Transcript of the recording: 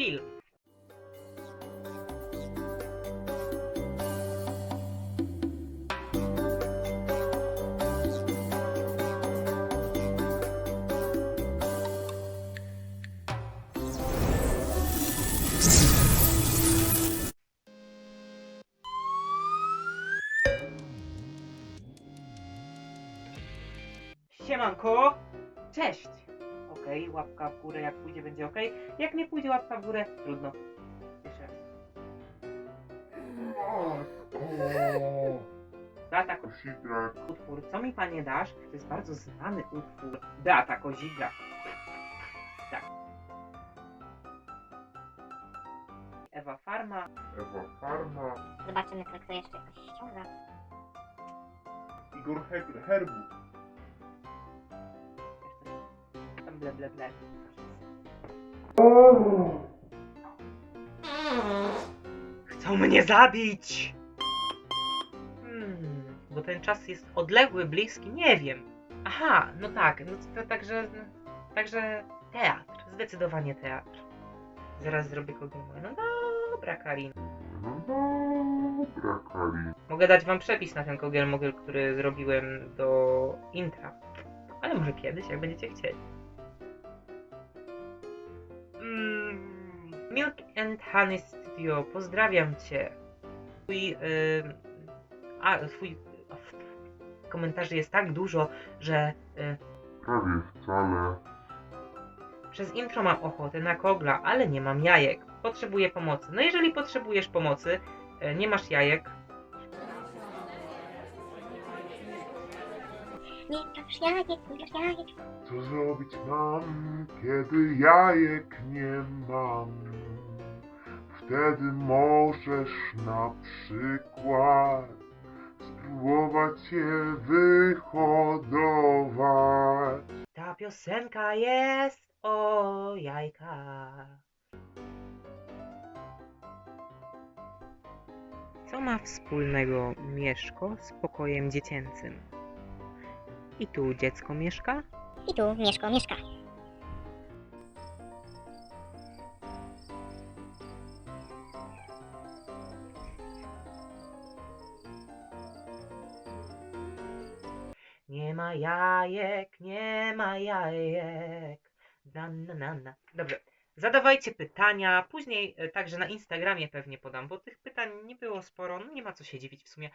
film. Siemanko! Cześć! Okej, łapka w górę, jak pójdzie będzie ok. Jak nie pójdzie łapka w górę, trudno. Jeszcze raz. Beata Kosidrak, utwór Co mi panie dasz? To jest bardzo znany utwór. Beata Kozidra. Tak. Ewa Farma. Ewa Farma, Zobaczymy, kto, jeszcze jakoś ściąga. Igor Her- Herbu, ble ble ble. Chcą mnie zabić! Hmm, bo ten czas jest odległy, bliski, nie wiem. Aha, no tak, no to także, także teatr, zdecydowanie teatr. Zaraz zrobię kogo No dobra, Karin. no dobra Karin, Mogę dać wam przepis na ten kogiel który zrobiłem do intra. Ale może kiedyś, jak będziecie chcieli. Milk and Honey Studio, pozdrawiam cię. Twój, ym, a, twój komentarzy jest tak dużo, że y, prawie wcale, przez intro mam ochotę na kogla, ale nie mam jajek. Potrzebuję pomocy. No jeżeli potrzebujesz pomocy, y, nie masz jajek, Nie masz jajek, nie masz jajek. co zrobić mam, kiedy jajek nie mam? Wtedy możesz na przykład spróbować je wyhodować. Ta piosenka jest o jajkach. Co ma wspólnego Mieszko z pokojem dziecięcym? I tu dziecko mieszka? I tu Mieszko mieszka. Nie ma jajek, nie ma jajek. Na, na, na, na. Dobrze. Zadawajcie pytania, później e, także na Instagramie pewnie podam, bo tych pytań nie było sporo, no nie ma co się dziwić w sumie.